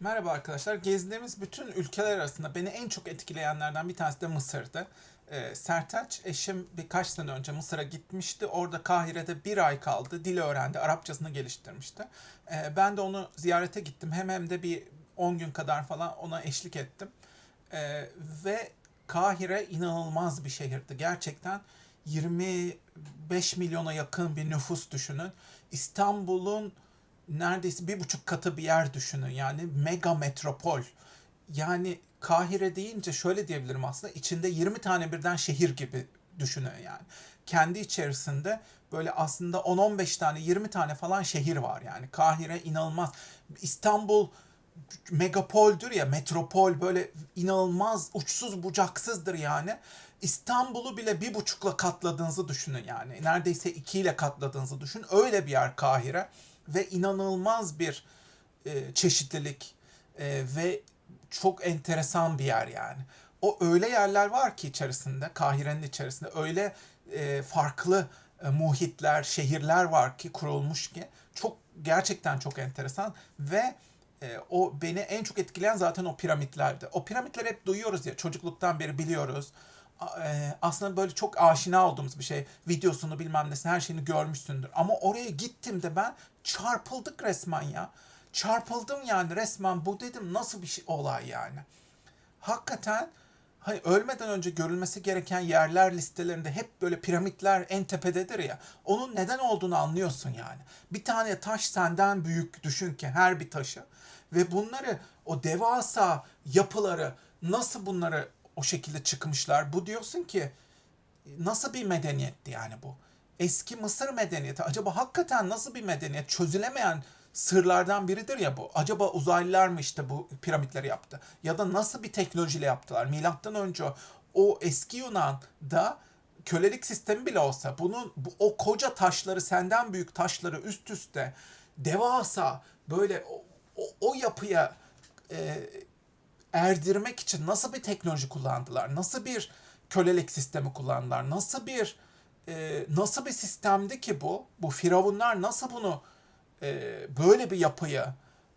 Merhaba arkadaşlar. Gezdiğimiz bütün ülkeler arasında beni en çok etkileyenlerden bir tanesi de Mısır'dı. Ee, Sertaç eşim birkaç sene önce Mısır'a gitmişti. Orada Kahire'de bir ay kaldı. Dil öğrendi. Arapçasını geliştirmişti. Ee, ben de onu ziyarete gittim. Hem hem de bir 10 gün kadar falan ona eşlik ettim. Ee, ve Kahire inanılmaz bir şehirdi. Gerçekten 25 milyona yakın bir nüfus düşünün. İstanbul'un neredeyse bir buçuk katı bir yer düşünün. Yani mega metropol. Yani Kahire deyince şöyle diyebilirim aslında içinde 20 tane birden şehir gibi düşünün yani. Kendi içerisinde böyle aslında 10-15 tane 20 tane falan şehir var yani. Kahire inanılmaz. İstanbul megapoldür ya metropol böyle inanılmaz uçsuz bucaksızdır yani. İstanbul'u bile bir buçukla katladığınızı düşünün yani. Neredeyse ikiyle katladığınızı düşün. Öyle bir yer Kahire ve inanılmaz bir e, çeşitlilik e, ve çok enteresan bir yer yani. O öyle yerler var ki içerisinde, Kahire'nin içerisinde öyle e, farklı e, muhitler, şehirler var ki kurulmuş ki çok gerçekten çok enteresan ve e, o beni en çok etkileyen zaten o piramitlerdi. O piramitleri hep duyuyoruz ya çocukluktan beri biliyoruz. E, aslında böyle çok aşina olduğumuz bir şey. Videosunu bilmem nesini her şeyini görmüşsündür. Ama oraya gittim de ben çarpıldık resmen ya. Çarpıldım yani resmen bu dedim nasıl bir şey olay yani hakikaten hani ölmeden önce görülmesi gereken yerler listelerinde hep böyle piramitler en tepededir ya. Onun neden olduğunu anlıyorsun yani. Bir tane taş senden büyük düşün ki her bir taşı. Ve bunları o devasa yapıları nasıl bunları o şekilde çıkmışlar? Bu diyorsun ki nasıl bir medeniyetti yani bu? Eski Mısır medeniyeti acaba hakikaten nasıl bir medeniyet? Çözülemeyen sırlardan biridir ya bu. Acaba uzaylılar mı işte bu piramitleri yaptı? Ya da nasıl bir teknolojiyle yaptılar? Milattan önce o eski Yunan'da kölelik sistemi bile olsa bunun bu, o koca taşları senden büyük taşları üst üste devasa böyle o, o, o yapıya e, erdirmek için nasıl bir teknoloji kullandılar? Nasıl bir kölelik sistemi kullandılar? Nasıl bir e, nasıl bir sistemdi ki bu? Bu firavunlar nasıl bunu e, böyle bir yapıyı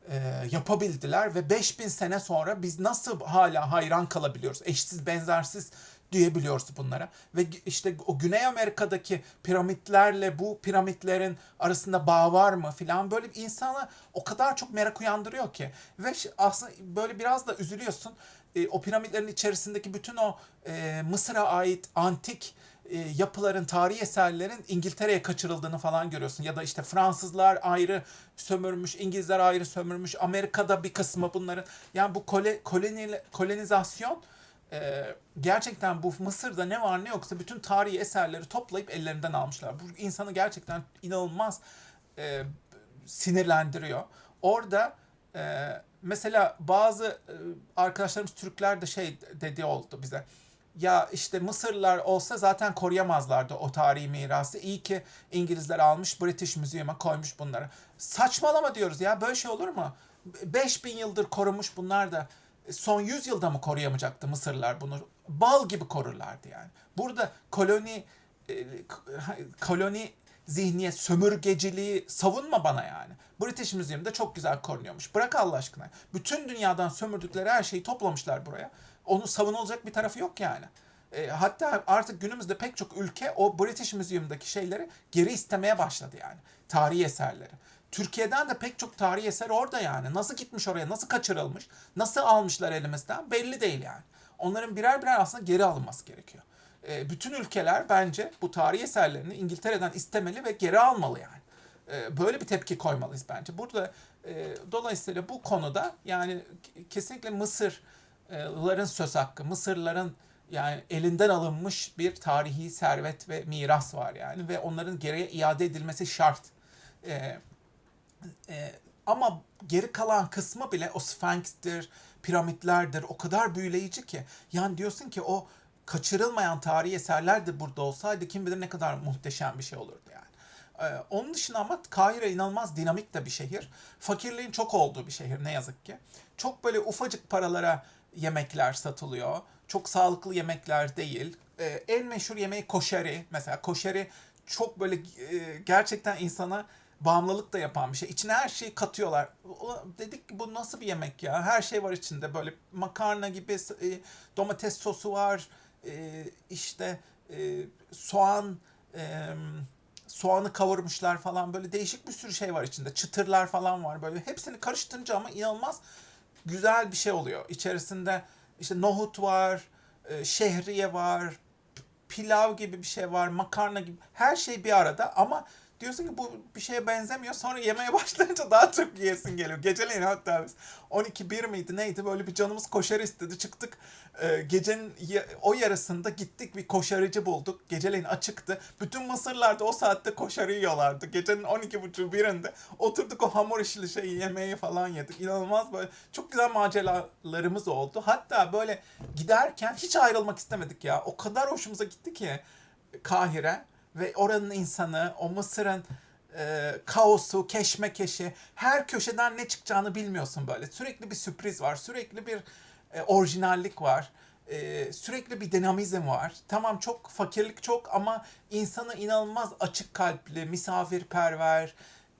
e, yapabildiler ve 5000 sene sonra biz nasıl hala hayran kalabiliyoruz? Eşsiz benzersiz diyebiliyoruz bunlara. Ve işte o Güney Amerika'daki piramitlerle bu piramitlerin arasında bağ var mı filan böyle bir insana o kadar çok merak uyandırıyor ki. Ve aslında böyle biraz da üzülüyorsun. E, o piramitlerin içerisindeki bütün o e, Mısır'a ait antik e, yapıların, tarihi eserlerin İngiltere'ye kaçırıldığını falan görüyorsun. Ya da işte Fransızlar ayrı sömürmüş, İngilizler ayrı sömürmüş, Amerika'da bir kısmı bunların. Yani bu kole, koloni, kolonizasyon e, gerçekten bu Mısır'da ne var ne yoksa bütün tarihi eserleri toplayıp ellerinden almışlar. Bu insanı gerçekten inanılmaz e, sinirlendiriyor. Orada e, mesela bazı e, arkadaşlarımız Türkler de şey dedi oldu bize. Ya işte Mısırlılar olsa zaten koruyamazlardı o tarihi mirası. İyi ki İngilizler almış British Museum'a koymuş bunları. Saçmalama diyoruz ya böyle şey olur mu? 5000 yıldır korunmuş bunlar da son 100 yılda mı koruyamayacaktı Mısırlılar bunu? Bal gibi korurlardı yani. Burada koloni e, koloni zihniyet, sömürgeciliği savunma bana yani. British Museum'da çok güzel korunuyormuş. Bırak Allah aşkına. Bütün dünyadan sömürdükleri her şeyi toplamışlar buraya. Onun savunulacak bir tarafı yok yani. E, hatta artık günümüzde pek çok ülke o British Museum'daki şeyleri geri istemeye başladı yani. Tarihi eserleri. Türkiye'den de pek çok tarihi eser orada yani. Nasıl gitmiş oraya, nasıl kaçırılmış, nasıl almışlar elimizden belli değil yani. Onların birer birer aslında geri alınması gerekiyor. E, bütün ülkeler bence bu tarihi eserlerini İngiltere'den istemeli ve geri almalı yani. E, böyle bir tepki koymalıyız bence. Burada e, dolayısıyla bu konuda yani kesinlikle Mısırların söz hakkı, Mısırların yani elinden alınmış bir tarihi servet ve miras var yani ve onların geriye iade edilmesi şart. E, ama geri kalan kısmı bile o Sphinx'tir, piramitlerdir o kadar büyüleyici ki. Yani diyorsun ki o kaçırılmayan tarihi eserler de burada olsaydı kim bilir ne kadar muhteşem bir şey olurdu yani. Ee, onun dışında ama Kahire inanılmaz dinamik de bir şehir. Fakirliğin çok olduğu bir şehir ne yazık ki. Çok böyle ufacık paralara yemekler satılıyor. Çok sağlıklı yemekler değil. Ee, en meşhur yemeği koşeri. Mesela koşeri çok böyle e, gerçekten insana bağımlılık da yapan bir şey. İçine her şeyi katıyorlar. Dedik ki bu nasıl bir yemek ya? Her şey var içinde. Böyle makarna gibi e, domates sosu var. E, işte e, soğan e, soğanı kavurmuşlar falan böyle değişik bir sürü şey var içinde. Çıtırlar falan var böyle. Hepsini karıştırınca ama inanılmaz güzel bir şey oluyor. İçerisinde işte nohut var, e, şehriye var, pilav gibi bir şey var, makarna gibi her şey bir arada ama diyorsun ki bu bir şeye benzemiyor. Sonra yemeye başlayınca daha çok yiyesin geliyor. Geceleyin hatta biz 12-1 miydi neydi böyle bir canımız koşar istedi. Çıktık e, gecenin o yarısında gittik bir koşarıcı bulduk. Geceleyin açıktı. Bütün Mısırlar da o saatte koşarı yiyorlardı. Gecenin 12.30 birinde oturduk o hamur işli şeyi yemeği falan yedik. İnanılmaz böyle çok güzel maceralarımız oldu. Hatta böyle giderken hiç ayrılmak istemedik ya. O kadar hoşumuza gitti ki Kahire ve oranın insanı, o Mısır'ın e, kaosu, keşmekeşi, her köşeden ne çıkacağını bilmiyorsun böyle. Sürekli bir sürpriz var, sürekli bir e, orijinallik var, e, sürekli bir dinamizm var. Tamam çok fakirlik çok ama insanı inanılmaz açık kalpli, misafirperver,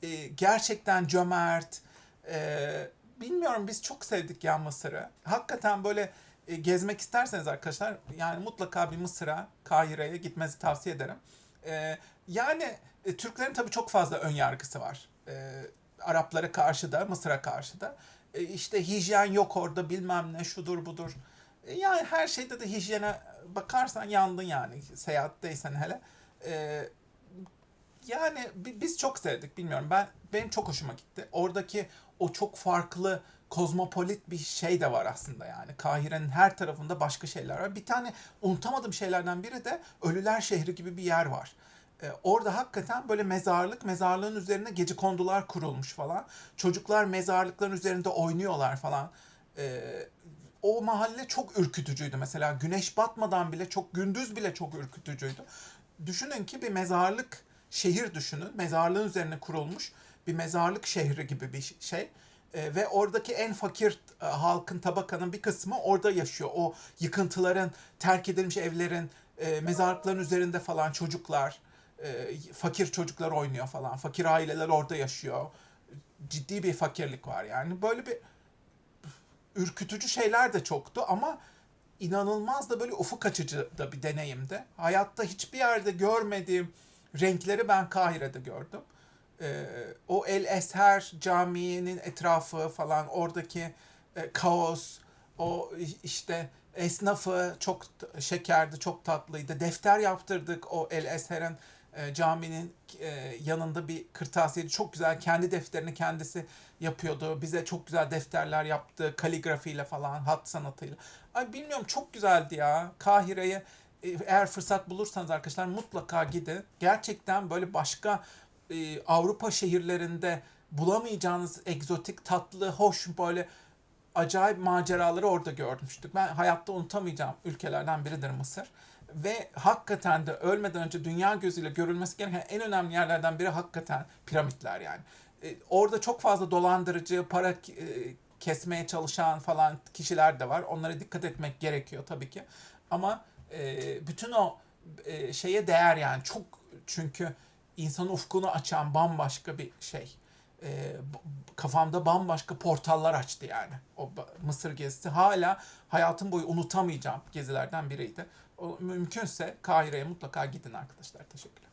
e, gerçekten cömert. E, bilmiyorum biz çok sevdik ya Mısır'ı. Hakikaten böyle e, gezmek isterseniz arkadaşlar yani mutlaka bir Mısır'a, Kahire'ye gitmenizi tavsiye ederim. E, yani e, Türklerin tabii çok fazla ön yargısı var. E, Araplara karşı da, Mısır'a karşı da. E, işte hijyen yok orada bilmem ne şudur budur. E, yani her şeyde de hijyene bakarsan yandın yani seyahatteysen hele. E, yani bi- biz çok sevdik bilmiyorum. Ben benim çok hoşuma gitti. Oradaki o çok farklı kozmopolit bir şey de var aslında yani. Kahire'nin her tarafında başka şeyler var. Bir tane unutamadığım şeylerden biri de Ölüler Şehri gibi bir yer var. Ee, orada hakikaten böyle mezarlık, mezarlığın üzerine gece kondular kurulmuş falan. Çocuklar mezarlıkların üzerinde oynuyorlar falan. Ee, o mahalle çok ürkütücüydü mesela. Güneş batmadan bile çok, gündüz bile çok ürkütücüydü. Düşünün ki bir mezarlık şehir düşünün. Mezarlığın üzerine kurulmuş bir mezarlık şehri gibi bir şey. Ee, ve oradaki en fakir e, halkın tabakanın bir kısmı orada yaşıyor. O yıkıntıların, terk edilmiş evlerin, e, mezarlıkların üzerinde falan çocuklar, e, fakir çocuklar oynuyor falan. Fakir aileler orada yaşıyor. Ciddi bir fakirlik var yani. Böyle bir ürkütücü şeyler de çoktu ama inanılmaz da böyle ufuk açıcı da bir deneyimdi. Hayatta hiçbir yerde görmediğim renkleri ben Kahire'de gördüm. Ee, o El Esher Camii'nin etrafı falan oradaki e, kaos, o işte esnafı çok şekerdi, çok tatlıydı. Defter yaptırdık o El Esher'in e, caminin e, yanında bir kırtasiyeci çok güzel kendi defterini kendisi yapıyordu. Bize çok güzel defterler yaptı kaligrafiyle falan, hat sanatıyla. Ay bilmiyorum çok güzeldi ya. Kahire'ye e, eğer fırsat bulursanız arkadaşlar mutlaka gidin. Gerçekten böyle başka e, Avrupa şehirlerinde bulamayacağınız egzotik, tatlı, hoş böyle acayip maceraları orada görmüştük. Ben hayatta unutamayacağım ülkelerden biridir Mısır. Ve hakikaten de ölmeden önce dünya gözüyle görülmesi gereken en önemli yerlerden biri hakikaten piramitler yani. E, orada çok fazla dolandırıcı, para e, kesmeye çalışan falan kişiler de var. Onlara dikkat etmek gerekiyor tabii ki. Ama e, bütün o e, şeye değer yani. Çok çünkü insanın ufkunu açan bambaşka bir şey. E, kafamda bambaşka portallar açtı yani. O Mısır gezisi hala hayatım boyu unutamayacağım gezilerden biriydi. O, mümkünse Kahire'ye mutlaka gidin arkadaşlar. Teşekkürler.